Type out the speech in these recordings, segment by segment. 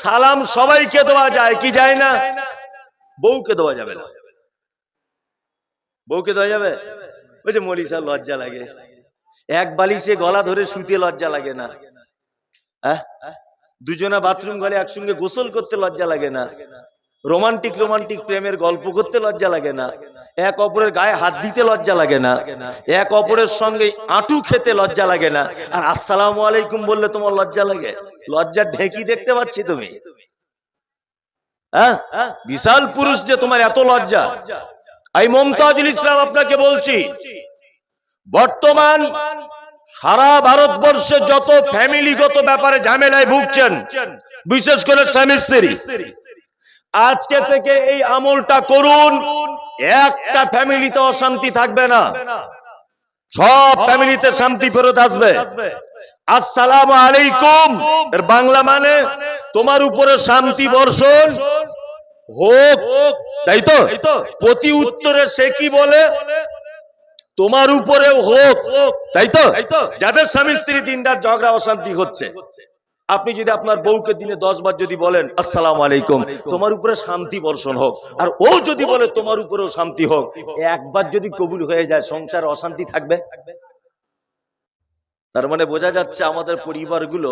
সালাম সবাইকে দেওয়া যায়, কি যায় না? বউকে দেওয়া যাবে না। বউকে দেওয়া যাবে? বলছে মলিসা লজ্জা লাগে। এক বালিশে গলা ধরে শুতে লজ্জা লাগে না। হ্যাঁ? দুজনা বাথরুম গলে একসঙ্গে গোসল করতে লজ্জা লাগে না। রোমান্টিক রোমান্টিক প্রেমের গল্প করতে লজ্জা লাগে না। এক অপরের গায়ে হাত দিতে লজ্জা লাগে না। এক অপরের সঙ্গে আঁটু খেতে লজ্জা লাগে না। আর আসসালামু আলাইকুম বললে তোমার লজ্জা লাগে? লজ্জার ঢেকি দেখতে পাচ্ছি তুমি। হ্যাঁ? বিশাল পুরুষ যে তোমার এত লজ্জা। এই মমতাজুল ইসলাম আপনাকে বলছি বর্তমান সারা ভারতবর্ষে যত ফ্যামিলিগত ব্যাপারে ঝামেলায় ভুগছেন বিশেষ করে স্বামী স্ত্রী আজকে থেকে এই আমলটা করুন একটা ফ্যামিলিতে অশান্তি থাকবে না। সব ফ্যামিলিতে শান্তি ফেরত আসবে। আসসালাম আলাইকুম। এর বাংলা মানে তোমার উপরে শান্তি বর্ষণ। হোক তাই তো? প্রতি উত্তরে সে কি বলে? তোমার উপরে হোক তাই তো? যাদের স্বামী স্ত্রী তিনটার ঝগড়া অশান্তি হচ্ছে। আপনি যদি আপনার বউকে দিনে দশ বার যদি বলেন আসসালাম আলাইকুম তোমার উপরে শান্তি বর্ষণ হোক। আর ও যদি বলে তোমার উপরেও শান্তি হোক একবার যদি কবুল হয়ে যায় সংসার অশান্তি থাকবে? তার মানে বোঝা যাচ্ছে আমাদের পরিবারগুলো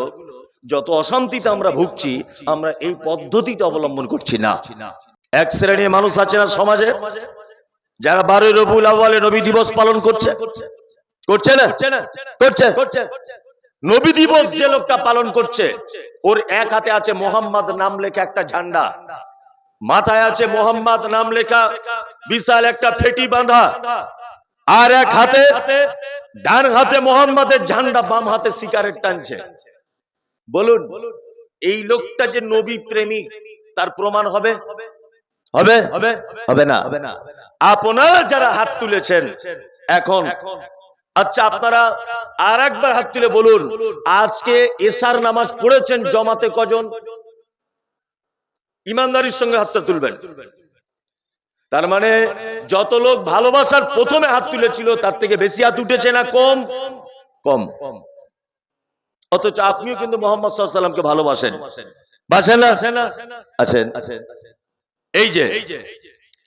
যত অশান্তিতে আমরা ভুগছি আমরা এই পদ্ধতিটা অবলম্বন করছি না। এক শ্রেণির মানুষ আছে না সমাজে যারা বারোই রবুল আওয়ালে নবী দিবস পালন করছে? করছে না? করছে। নবী দিবস যে লোকটা পালন করছে ওর এক হাতে আছে মোহাম্মদ নাম লেখা একটা ঝান্ডা মাথায় আছে মোহাম্মদ নাম লেখা বিশাল একটা ফেটি বাঁধা আর এক হাতে ডান হাতে মোহাম্মদের ঝান্ডা বাম হাতে সিগারেট টানছে। বলুন এই লোকটা যে নবী প্রেমিক তার প্রমাণ হবে? হবে? হবে না। আপনারা যারা হাত তুলেছেন এখন আচ্ছা আপনারা আর একবার হাত তুলে বলুন আজকে এশার নামাজ পড়েছেন জমাতে কজন? ইমানদারির সঙ্গে হাতটা তুলবেন। তার মানে যত লোক ভালোবাসার প্রথমে হাত তুলেছিল তার থেকে বেশি হাত উঠেছে না কম? কম। অথচ আপনিও কিন্তু মোহাম্মদ সাল্লামকে ভালোবাসেন। বাসেন না? আছেন। এই যে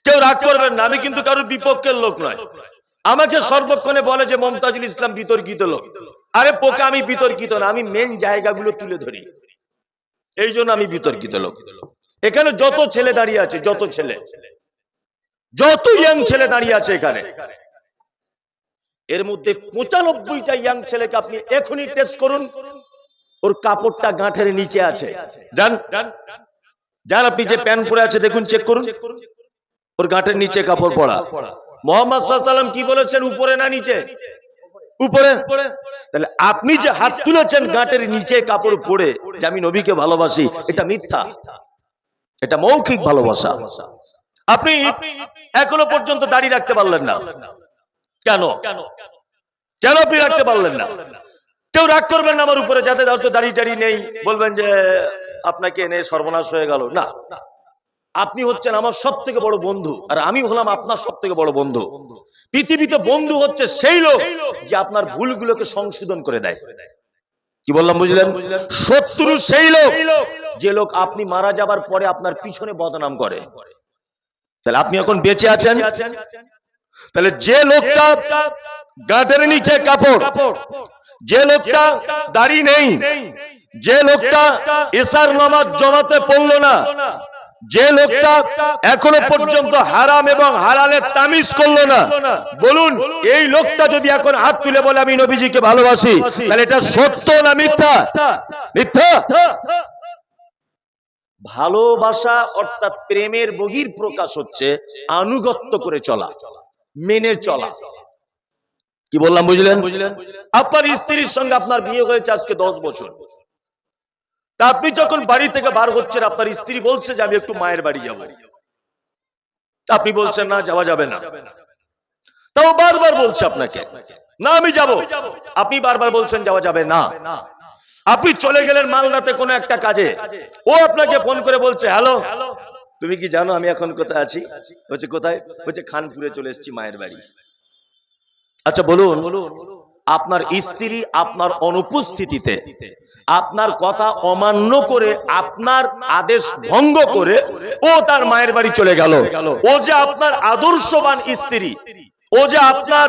কেউ রাগ করবেন না আমি কিন্তু কারোর বিপক্ষের লোক নয়। আমাকে সর্বক্ষণে বলে যে, মমতাজুল ইসলাম বিতর্কিত লোক। আরে, পোকা আমি বিতর্কিত না, আমি মেন জায়গাগুলো তুলে ধরি। এই জন্য আমি বিতর্কিত লোক। এখানে যত ছেলে দাঁড়িয়ে আছে, যত ছেলে। যত ইয়াং ছেলে দাঁড়িয়ে আছে এখানে। এর মধ্যে পঁচানব্বইটা ইয়াং ছেলেকে আপনি এখনই টেস্ট করুন। ওর কাপড়টা গাঁঠের নিচে আছে। যান। যান আপনি যে প্যান্ট পরে আছে, দেখুন চেক করুন। ওর গাঁঠের নিচে কাপড় পরা। মোহাম্মদ সাল্লাম কি বলেছেন? উপরে না নিচে? উপরে। তাহলে আপনি যে হাত তুলেছেন গাঁটের নিচে কাপড় পরে, যে আমি নবীকে ভালোবাসি, এটা মিথ্যা। এটা মৌখিক ভালোবাসা। আপনি এখনও পর্যন্ত দাড়ি রাখতে পারলেন না। কেন? কেন আপনি রাখতে পারলেন না? কেউ রাগ করবেন না আমার উপরে যাতে দাঁড়িয়ে টাড়ি নেই। বলবেন যে, আপনাকে এনে সর্বনাশ হয়ে গেল। না। আপনি হচ্ছেন আমার সব থেকে বড় বন্ধু, আর আমি হলাম আপনার সব থেকে বড় বন্ধু। পৃথিবীতে বন্ধু হচ্ছে সেই লোক যে আপনার ভুলগুলোকে সংশোধন করে দেয়। কি বললাম, বুঝলেন? শত্রু সেই লোক যে লোক আপনি মারা যাবার পরে আপনার পিছনে বদনাম করে। তাহলে আপনি এখন বেঁচে আছেন? তাহলে যে লোকটা গাঁটের নিচে কাপড়, যে লোকটা দাড়ি নেই, যে লোকটা এসার নামাজ জমাতে পড়ল না যে লোকটা এখনও পর্যন্ত হারাম এবং হালালের তামিজ করল না বলুন এই লোকটা যদি এখন হাত তুলে বলে আমি নবীজিকে ভালোবাসি তাহলে এটা সত্য না মিথ্যা? মিথ্যা? ভালোবাসা অর্থাৎ প্রেমের বহির প্রকাশ হচ্ছে আনুগত্য করে চলা মেনে চলা। কি বললাম বুঝলেন? আপনার স্ত্রীর সঙ্গে আপনার বিয়ে হয়েছে আজকে দশ বছর। তা আপনি যখন বাড়ি থেকে বার হচ্ছেন, আপনার স্ত্রী বলছে যে আমি একটু মায়ের বাড়ি যাব। আপনি বলছেন, না, যাওয়া যাবে না। তাও বারবার বলছে আপনাকে, না, আমি যাব। আপনি বারবার বলছেন, যাওয়া যাবে না। আপনি চলে গেলেন মালদাতে কোনো একটা কাজে। ও আপনাকে ফোন করে বলছে, হ্যালো, তুমি কি জানো আমি এখন কোথায় আছি? বলছে, কোথায়? বলছে, খানপুরে চলে এসেছি মায়ের বাড়ি। আচ্ছা বলুন। আপনার স্ত্রী আপনার অনুপস্থিতিতে আপনার কথা অমান্য করে আপনার আদেশ ভঙ্গ করে ও তার মায়ের বাড়ি চলে গেল। ও যে আপনার আদর্শবান স্ত্রী, ও যে আপনার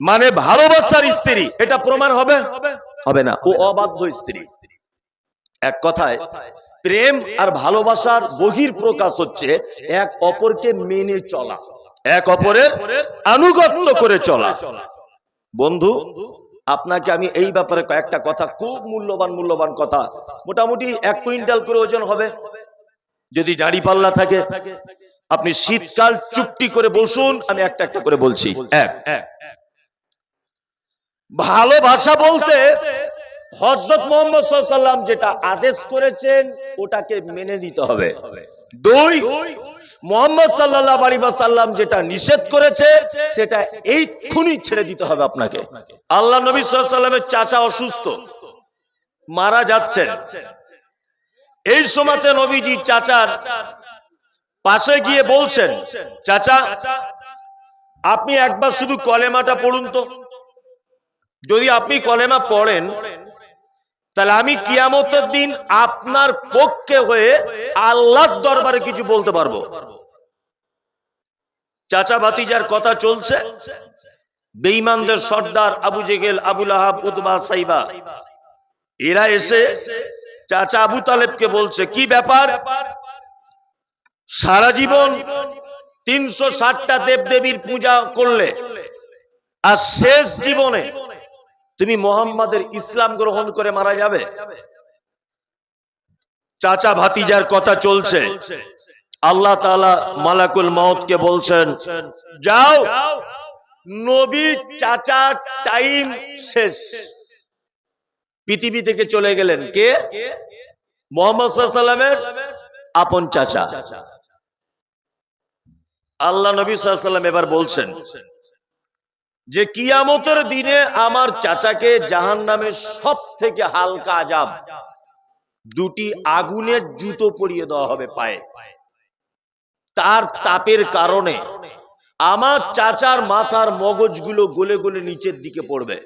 মানে ভালোবাসার স্ত্রী, এটা প্রমাণ হবে? হবে না। ও অবাধ্য স্ত্রী। এক কথায়, প্রেম আর ভালোবাসার বহির প্রকাশ হচ্ছে এক অপরকে মেনে চলা, এক অপরের আনুগত্য করে চলা। বন্ধু, আপনাকে আমি এই ব্যাপারে কয়েকটা কথা, খুব মূল্যবান মূল্যবান কথা। মোটামুটি এক কুইন্টাল করে ওজন হবে। যদি দাড়ি পাল্লা থাকে, আপনি শীতকাল চুপটি করে বসুন, আমি একটা একটা করে বলছি। এক। ভালোবাসা বলতে হজরত মোহাম্মদ সাল্লাম যেটা আদেশ করেছেন, ওটাকে মেনে নিতে হবে। দুই, মোহাম্মদ সাল্লাহ আলী সাল্লাম যেটা নিষেধ করেছে, সেটা এইক্ষুনি ছেড়ে দিতে হবে আপনাকে। আল্লাহ নবী সাল্লামের চাচা অসুস্থ, মারা যাচ্ছেন। এই সময়তে নবীজি চাচার পাশে গিয়ে বলছেন, চাচা, আপনি একবার শুধু কলেমাটা পড়ুন তো। যদি আপনি কলেমা পড়েন তাহলে আমি কিয়ামতের দিন আপনার পক্ষে হয়ে আল্লাহর দরবারে কিছু বলতে পারব। চাচা ভাতিজার কথা চলছে। বেঈমানদের সর্দার আবু জেগেল আবুল আহাব উতবা, সাইবা। এরা এসে চাচা আবু তালেবকে বলছে, কি ব্যাপার? সারা জীবন তিনশো ষাটটা দেবদেবীর পূজা করলে আর শেষ জীবনে তুমি মোহাম্মদের ইসলাম গ্রহণ করে মারা যাবে। চাচা ভাতিজার কথা চলছে। আল্লাহ তাআলা মালাকুল মাউতকে বলছেন, যাও, নবী চাচা টাইম শেষ। পৃথিবী থেকে চলে গেলেন কে? মোহাম্মদ আপন চাচা। আল্লাহ নবী সাল্লাম এবার বলছেন যে কিয়ামতের দিনে আমার চাচাকে জাহান নামে সব থেকে হালকা আজাব, দুটি আগুনের জুতো পরিয়ে দেওয়া হবে পায়ে। তার তাপের কারণে আমার চাচার মাথার মগজগুলো গলে গলে নিচের দিকে পড়বে।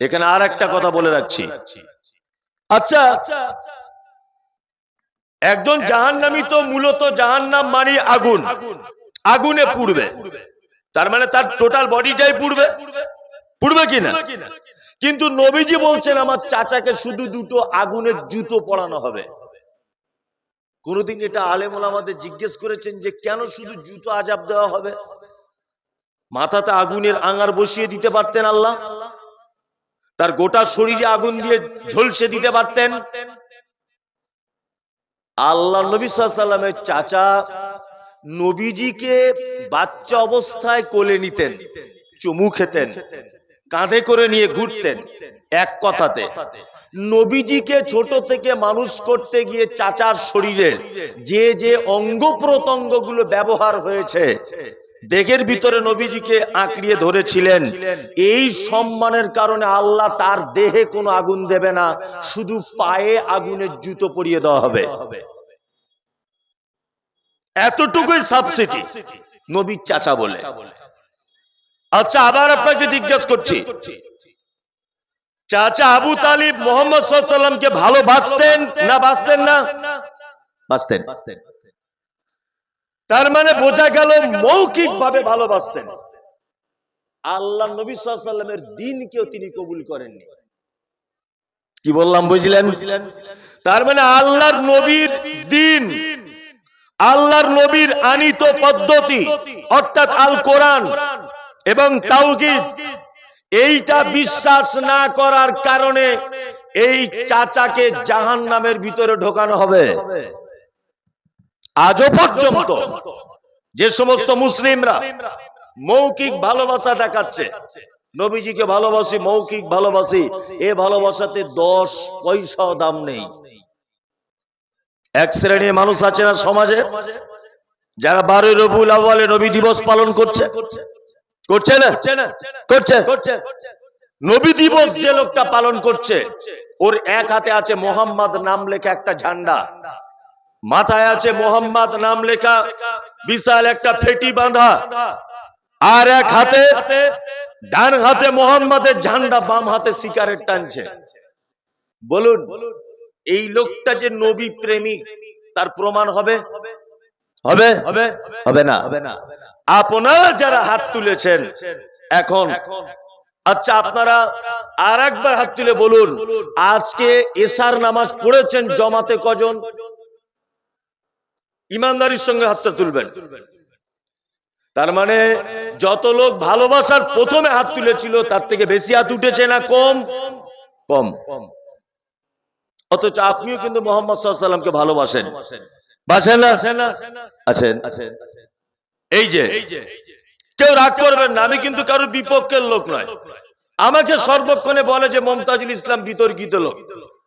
এখানে আর একটা কথা বলে রাখছি। আচ্ছা একজন জাহান্নামী তো মূলত জাহান্নাম মানে আগুন। আগুনে পুড়বে। তার মানে তার টোটাল বডিটাই পুড়বে। পুড়বে কিনা? কিন্তু নবীজি বলছেন, আমার চাচাকে শুধু দুটো আগুনের জুতো পরানো হবে। কোনদিন এটা আলেমুল আমাদের জিজ্ঞেস করেছেন যে, কেন শুধু জুতো আজাব দেওয়া হবে? মাথাতে আগুনের আঙার বসিয়ে দিতে পারতেন আল্লাহ। তার গোটা শরীরে আগুন দিয়ে ঝলসে দিতে পারতেন। আল্লাহ নবী সাল্লামের চাচা নবীজিকে বাচ্চা অবস্থায় কোলে নিতেন, চুমু খেতেন, কাঁধে করে নিয়ে ঘুরতেন এক কথাতে। নবীজিকে ছোট থেকে মানুষ করতে গিয়ে চাচার শরীরের যে যে অঙ্গ প্রত্যঙ্গগুলো ব্যবহার হয়েছে, দেহের ভিতরে নবীজিকে আঁকড়িয়ে ধরেছিলেন। এই সম্মানের কারণে আল্লাহ তার দেহে কোনো আগুন দেবে না, শুধু পায়ে আগুনের জুতো পরিয়ে দেওয়া হবে। এতটুকুই সাবসিডি নবীর চাচা বলে। আচ্ছা আবার আপনাকে জিজ্ঞেস করছি। চাচা আবু তালিব মোহাম্মদ সাল্লামকে ভালোবাসতেন না বাসতেন না? বাসতেন। তার মানে বোঝা গেল মৌখিক ভাবে ভালোবাসতেন। আল্লাহ নবী সাল্লামের দিনকেও তিনি কবুল করেননি। কি বললাম, বুঝলেন? তার মানে আল্লাহর নবীর দিন আল্লাহর নবীর আনিত পদ্ধতি, অর্থাৎ আল কোরআন এবং তাওগিদ এইটা বিশ্বাস না করার কারণে এই চাচাকে জাহান নামের ভিতরে ঢোকানো হবে। আজও পর্যন্ত যে সমস্ত মুসলিমরা মৌখিক ভালোবাসা দেখাচ্ছে, নবীজিকে ভালোবাসি, মৌখিক ভালোবাসি, এ ভালোবাসাতে দশ পয়সাও দাম নেই। এক শ্রেণির মানুষ আছে না সমাজে? যারা বারোই রবুল আওয়ালে নবী দিবস পালন করছে। করছে না? করছে নবী দিবস যে লোকটা পালন করছে ওর এক হাতে আছে মোহাম্মদ নাম লেখা একটা ঝান্ডা। মাথায় আছে মোহাম্মদ নাম লেখা বিশাল একটা ফেটি বাঁধা। আর এক হাতে ডান হাতে মোহাম্মদের ঝান্ডা বাম হাতে সিগারেট টানছে। বলুন বলুন। এই লোকটা যে নবী প্রেমিক তার প্রমাণ হবে? হবে? হবে? না। আপনারা যারা হাত তুলেছেন এখন আচ্ছা আপনারা আর একবার হাত তুলে বলুন আজকে এশার নামাজ পড়েছেন জমাতে কজন? ইমানদারির সঙ্গে হাতটা তুলবেন। তার মানে যত লোক ভালোবাসার প্রথমে হাত তুলেছিল তার থেকে বেশি হাত উঠেছে না কম কম? কম। অথচ আপনিও কিন্তু মোহাম্মদ সাল্লামকে ভালোবাসেন। বাসেন না? আছেন? এই যে কেউ রাগ করবেন না আমি কিন্তু কারোর বিপক্ষের লোক নয়। আমাকে সর্বক্ষণে বলে যে মমতাজুল ইসলাম বিতর্কিত লোক।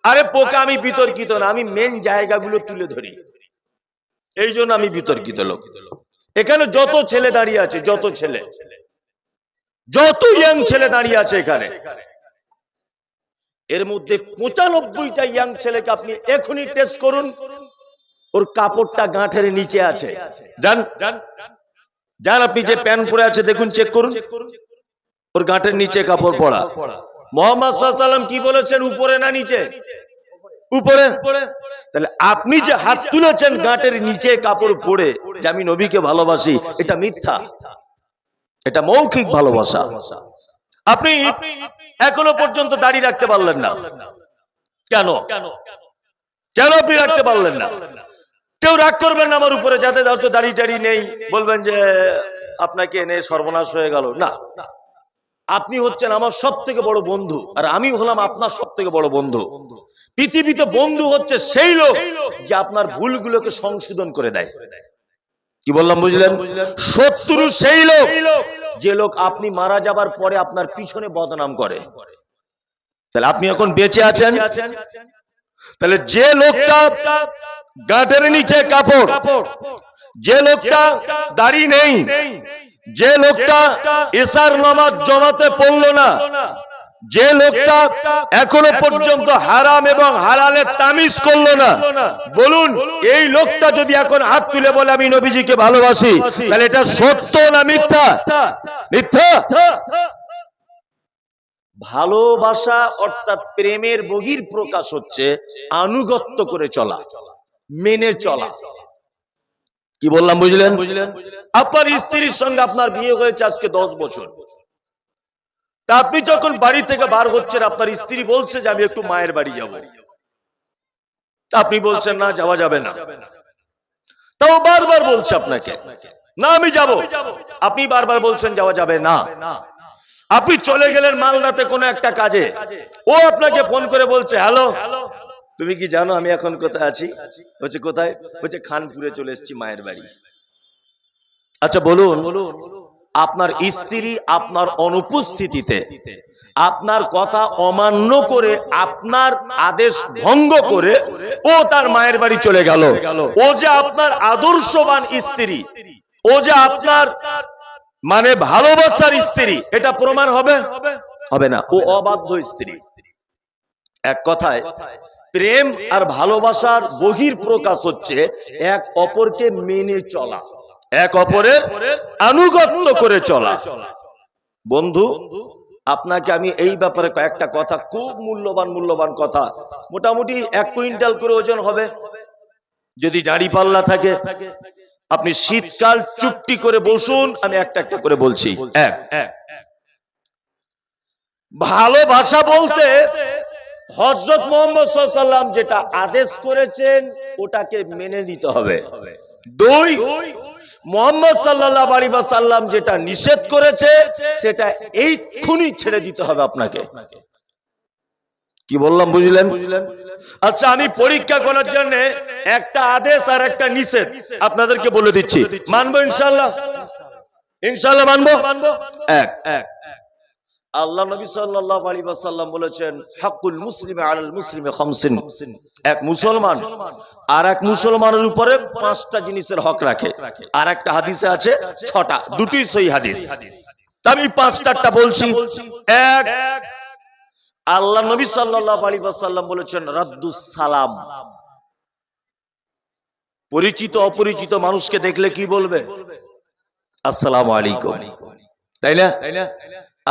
আরে পোকা আমি বিতর্কিত না আমি মেন জায়গাগুলো তুলে ধরি। এই জন্য আমি বিতর্কিত লোক। এখানে যত ছেলে দাঁড়িয়ে আছে যত ছেলে। যত ইয়াং ছেলে দাঁড়িয়ে আছে এখানে। এর মধ্যে পঁচানব্বইটা ইয়াং ছেলেকে আপনি এখনই টেস্ট করুন। ওর কাপড়টা গাঁঠের নিচে আছে। যান। যান আপনি যে প্যান্ট পরে আছে, দেখুন চেক করুন। ওর গাঁটের নিচে কাপড় পরা। মোহাম্মদ কি বলেছেন, উপরে না নিচে? উপরে। তাহলে আপনি যে হাত তুলেছেন গাঁটের নিচে কাপড় পরে, যে আমি নবীকে ভালোবাসি, এটা মিথ্যা। এটা মৌখিক ভালোবাসা। আপনি এখনও পর্যন্ত দাড়ি রাখতে পারলেন না। কেন? কেন আপনি রাখতে পারলেন না? কেউ রাগ করবেন না আমার উপরে যাতে হয়তো দাড়ি টাড়ি নেই। বলবেন যে, আপনাকে এনে সর্বনাশ হয়ে গেল। না। আপনি হচ্ছেন আমার সব থেকে বড় বন্ধু, আর আমি হলাম আপনার সব থেকে বড় বন্ধু। পৃথিবীতে বন্ধু হচ্ছে সেই লোক যে আপনার ভুলগুলোকে সংশোধন করে দেয়। কি বললাম, বুঝলেন? শত্রু সেই লোক যে লোক আপনি মারা যাবার পরে আপনার পিছনে বদনাম করে। তাহলে আপনি এখন বেঁচে আছেন? তাহলে যে লোকটা গাঁটের নিচে কাপড়, যে লোকটা দাড়ি নেই, যে লোকটা এসার নামাজ জমাতে পড়ল না যে লোকটা এখনও পর্যন্ত হারাম এবং হালালের তামিজ করল না। বলুন এই লোকটা যদি এখন হাত তুলে বলে আমি নবীজিকে ভালোবাসি তাহলে এটা সত্য না মিথ্যা? মিথ্যা। ভালোবাসা অর্থাৎ প্রেমের বহির প্রকাশ হচ্ছে আনুগত্য করে চলা মেনে চলা। কি বললাম বুঝলেন? আপনার স্ত্রীর সঙ্গে আপনার বিয়ে হয়েছে আজকে দশ বছর। তা আপনি যখন বাড়ি থেকে বার হচ্ছেন, আপনার স্ত্রী বলছে যে আমি একটু মায়ের বাড়ি যাব। আপনি বলছেন, না, যাওয়া যাবে না। তাও বারবার বলছে আপনাকে, না, আমি যাব। আপনি বারবার বলছেন, যাওয়া যাবে না। আপনি চলে গেলেন মালদাতে কোনো একটা কাজে। ও আপনাকে ফোন করে বলছে, হ্যালো, তুমি কি জানো আমি এখন কোথায় আছি? বলছে, কোথায়? বলছে, খানপুরে চলে এসেছি মায়ের বাড়ি। আচ্ছা বলুন। আপনার স্ত্রী আপনার অনুপস্থিতিতে, আপনার কথা অমান্য করে, আপনার আদেশ ভঙ্গ করে, ও তার মায়ের বাড়ি চলে গেল। ও যে আপনার আদর্শবান স্ত্রী, ও যে আপনার মানে ভালোবাসার স্ত্রী, এটা প্রমাণ হবে? হবে না। ও অবাধ্য স্ত্রী। এক কথায়, প্রেম আর ভালোবাসার বহির প্রকাশ হচ্ছে এক অপরকে মেনে চলা। এক অপরের আনুগত্য করে চলা। বন্ধু, আপনাকে আমি এই ব্যাপারে কয়েকটা কথা, খুব মূল্যবান মূল্যবান কথা। মোটামুটি এক কুইন্টাল করে ওজন হবে। যদি দাড়ি পাল্লা থাকে, আপনি শীতকাল চুপটি করে বসুন, আমি একটা একটা করে বলছি। এক। ভালোবাসা বলতে হজরত মোহাম্মদ সাল্লাম যেটা আদেশ করেছেন, ওটাকে মেনে নিতে হবে। দুই মোহাম্মদ সাল্লাহ আলী সাল্লাম যেটা নিষেধ করেছে, সেটা এই খুনি ছেড়ে দিতে হবে আপনাকে। কি বললাম, বুঝলেন? আচ্ছা আমি পরীক্ষা করার জন্য একটা আদেশ আর একটা নিষেধ আপনাদেরকে বলে দিচ্ছি। মানবো ইনশাল্লাহ ইনশাল্লাহ মানবো? এক এক। আল্লাহ নবী সাল্লাল্লাহু আলাইহি ওয়াসাল্লাম বলেছেন, হাক্কুল মুসলিমে আলাল মুসলিমে খামসিন। এক মুসলমান আর এক মুসলমানের উপরে পাঁচটা জিনিসের হক রাখে। আর একটা হাদিসে আছে, ছটা। দুটোই সহি হাদিস। আমি পাঁচটাটা বলছি। এক, আল্লাহ নবী সাল্লাল্লাহু আলাইহি ওয়াসাল্লাম বলেছেন, রাদ্দুস সালাম। পরিচিত, অপরিচিত মানুষকে দেখলে কি বলবে? আসসালামু আলাইকুম। তাই না?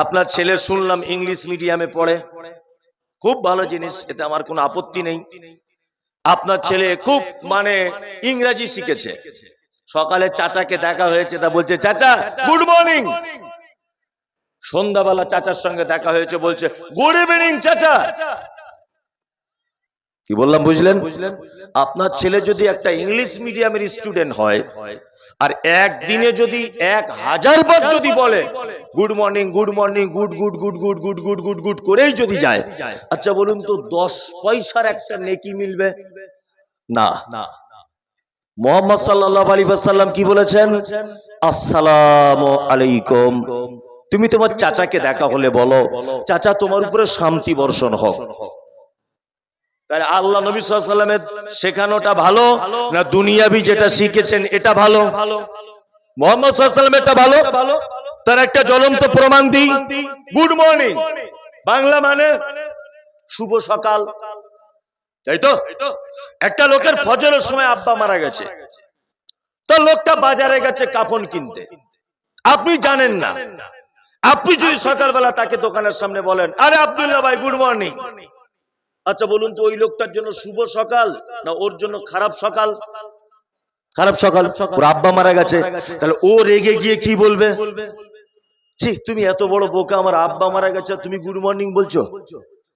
আপনার ছেলে শুনলাম ইংলিশ মিডিয়ামে পড়ে। খুব ভালো জিনিস, এতে আমার কোনো আপত্তি নেই। আপনার ছেলে খুব মানে ইংরেজি শিখেছে। সকালে চাচাকে দেখা হয়েছে, তা বলছে, চাচা গুড মর্নিং সন্ধ্যাবেলা চাচার সঙ্গে দেখা হয়েছে, বলছে গুড ইভিনিং চাচা. কি বললাম বুঝলেন? আপনার ছেলে যদি একটা ইংলিশ মিডিয়ামের স্টুডেন্ট হয় আর একদিনে যদি এক হাজার বার যদি বলে good morning good morning good good good good good good good good করেই যদি যায় আচ্ছা বলুন তো দশ পয়সার একটা নেকি মিলবে? না। মোহাম্মদ সাল্লাহ আলী সাল্লাম কি বলেছেন? আসসালাম আলাইকুম। তুমি তোমার চাচাকে দেখা হলে বলো চাচা তোমার উপরে শান্তি বর্ষণ হোক। তাহলে আল্লাহ নবী সাল্লামের শেখানোটা ভালো না দুনিয়াবি যেটা শিখেছেন এটা ভালো? মোহাম্মদ সাল্লাম এটা ভালো? তার একটা জ্বলন্ত প্রমাণ দিই। গুড মর্নিং বাংলা মানে শুভ সকাল। তাই তো? একটা লোকের ফজরের সময় আব্বা মারা গেছে। তো লোকটা বাজারে গেছে কাফন কিনতে। আপনি জানেন না। আপনি যদি সকালবেলা তাকে দোকানের সামনে বলেন, আরে আব্দুল্লাহ ভাই গুড মর্নিং আচ্ছা বলুন তো, ওই লোকটার জন্য শুভ সকাল না ওর জন্য খারাপ সকাল? খারাপ সকাল। ওর আব্বা মারা গেছে। তাহলে ও রেগে গিয়ে কি বলবে? ছি, তুমি এত বড় বোকা, আমার আব্বা মারা গেছে, তুমি গুড মর্নিং বলছো?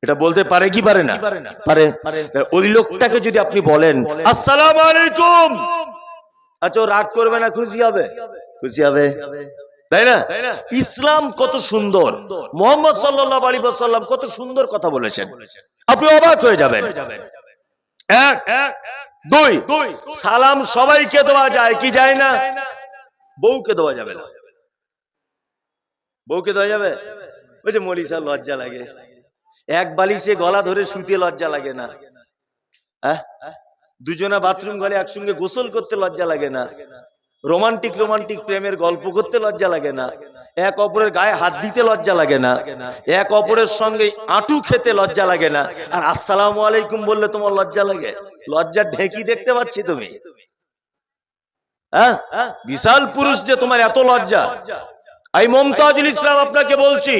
এটা বলতে পারে কি পারে না? পারে। ওই লোকটাকে যদি আপনি বলেন, আসসালাম আলাইকুম। আচ্ছা রাগ করবে না, খুশি হবে? খুশি হবে। তাই না? ইসলাম কত সুন্দর। মোহাম্মদ সাল্লাহ আলী সাল্লাম কত সুন্দর কথা বলেছেন। আপনি অবাক হয়ে যাবেন। এক দুই সালাম সবাইকে দেওয়া যায় কি যায় না? বউকে দেওয়া যাবে না। বউকে দেওয়া যাবে? ওই যে মলিসা লজ্জা লাগে। এক বালিশে গলা ধরে শুতে লজ্জা লাগে না। হ্যাঁ? দুজনা বাথরুম গলে একসঙ্গে গোসল করতে লজ্জা লাগে না। রোমান্টিক রোমান্টিক প্রেমের গল্প করতে লজ্জা লাগে না। এক অপরের গায়ে হাত দিতে লজ্জা লাগে না। এক অপরের সঙ্গে আঁটু খেতে লজ্জা লাগে না। আর আসসালাম আলাইকুম বললে তোমার লজ্জা লাগে। লজ্জার ঢেকি দেখতে পাচ্ছি তুমি। হ্যাঁ? বিশাল পুরুষ যে তোমার এত লজ্জা। এই মমতাজুল ইসলাম আপনাকে বলছি,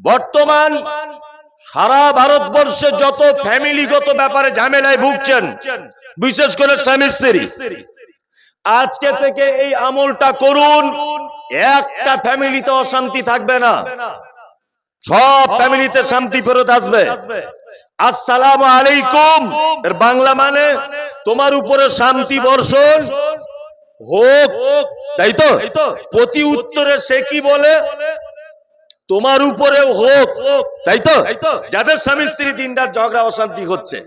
বর্তমান সারা ভারতবর্ষে যত ফ্যামিলিগত ব্যাপারে ঝামেলায় ভুগছেন, বিশেষ করে স্বামী স্ত্রী আজকে থেকে এই আমলটা করুন। একটা ফ্যামিলিতে অশান্তি থাকবে না। সব ফ্যামিলিতে শান্তি ফেরত আসবে। আসসালাম আলাইকুম। এর বাংলা মানে তোমার উপরে শান্তি বর্ষণ। হোক তাই তো? প্রতি উত্তরে সে কি বলে? তোমার উপরে হোক তাই তো? যাদের স্বামী স্ত্রী দিনটার ঝগড়া অশান্তি হচ্ছে।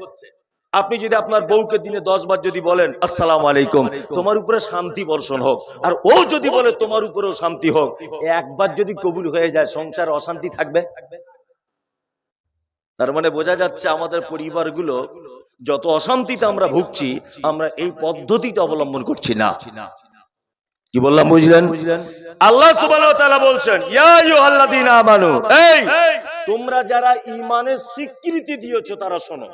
আপনি যদি আপনার বউকে দিনে দশ বার যদি বলেন আসসালাম আলাইকুম তোমার উপরে শান্তি বর্ষণ হোক। আর ও যদি বলে তোমার উপরেও শান্তি হোক। একবার যদি কবুল হয়ে যায় সংসার অশান্তি থাকবে? তার মানে বোঝা যাচ্ছে আমাদের পরিবারগুলো যত অশান্তিতে আমরা ভুগছি আমরা এই পদ্ধতিটা অবলম্বন করছি না। কি বললাম বুঝলেন? আল্লাহ বলছেন এই তোমরা যারা ইমানের স্বীকৃতি দিয়েছ তারা শোনো।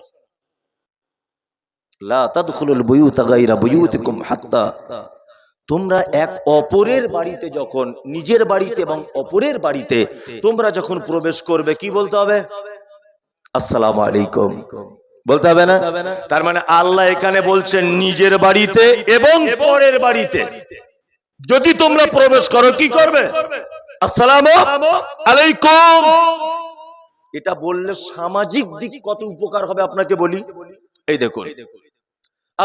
তোমরা এক অপরের বাড়িতে যখন, নিজের বাড়িতে এবং অপরের বাড়িতে তোমরা যখন প্রবেশ করবে, কি বলতে হবে? আসসালামু আলাইকুম। বলতে হবে না? তার মানে আল্লাহ এখানে বলছেন নিজের বাড়িতে এবং পরের বাড়িতে। যদি তোমরা প্রবেশ করো, কি করবে? আসসালাম আলাইকুম। এটা বললে সামাজিক দিক কত উপকার হবে আপনাকে বলি? এই দেখুন।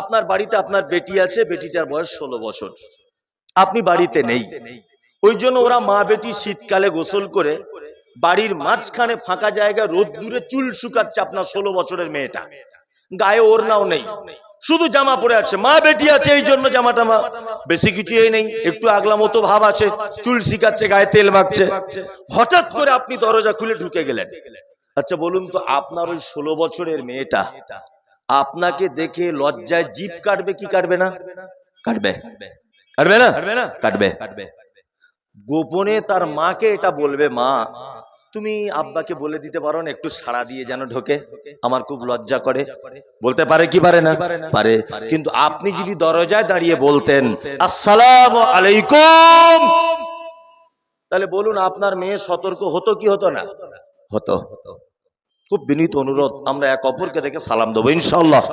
আপনার বাড়িতে আপনার বেটি আছে, বেটিটার বয়স ষোলো বছর। আপনি বাড়িতে নেই। ওই জন্য ওরা মা বেটি শীতকালে গোসল করে বাড়ির মাঝখানে ফাঁকা জায়গা, রোদ দূরে চুল শুকাচ্ছে আপনার ষোলো বছরের মেয়েটা। গায়ে ওড়নাও নেই। শুধু জামা পরে আছে। মা বেটি আছে, এই জন্য জামাটা মা বেশি কিছুই নেই। একটু আগলা মতো ভাব আছে, চুল শিকাচ্ছে গায়ে তেল মাখছে। হঠাৎ করে আপনি দরজা খুলে ঢুকে গেলেন। আচ্ছা বলুন তো, আপনার ওই ষোলো বছরের মেয়েটা আপনাকে দেখে লজ্জায় জিপ কাটবে কি কাটবে না? কাটবে কাটবে। না? কাটবে গোপনে তার মাকে এটা বলবে মা তুমি আব্বাকে বলে দিতে পারো না একটু সাড়া দিয়ে যেন ঢোকে। আমার খুব লজ্জা করে। বলতে পারে কি পারে না? পারে কিন্তু আপনি যদি দরজায় দাঁড়িয়ে বলতেন আসসালাম আলাইকুম। তাহলে বলুন আপনার মেয়ে সতর্ক হতো কি হতো না? হতো। খুব বিনীত অনুরোধ, আমরা এক অপরকে দেখে সালাম দেবো ইনশাল্লাহ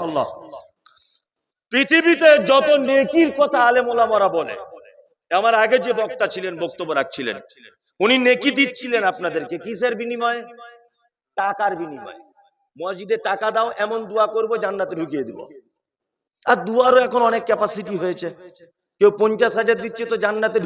পৃথিবীতে যত নেকির কথা আলেমোলামরা বলে, আমার আগে যে বক্তা ছিলেন, বক্তব্য রাখছিলেন, উনি নেকি দিচ্ছিলেন আপনাদেরকে, কিসের বিনিময়ে? টাকার বিনিময়ে। মসজিদে টাকা দাও, এমন দোয়া করব, জান্নাতে ঢুকিয়ে দিব। আর দুয়ারও এখন অনেক ক্যাপাসিটি হয়েছে। কেউ পঞ্চাশ হাজার দিচ্ছে, তো জান্নাতে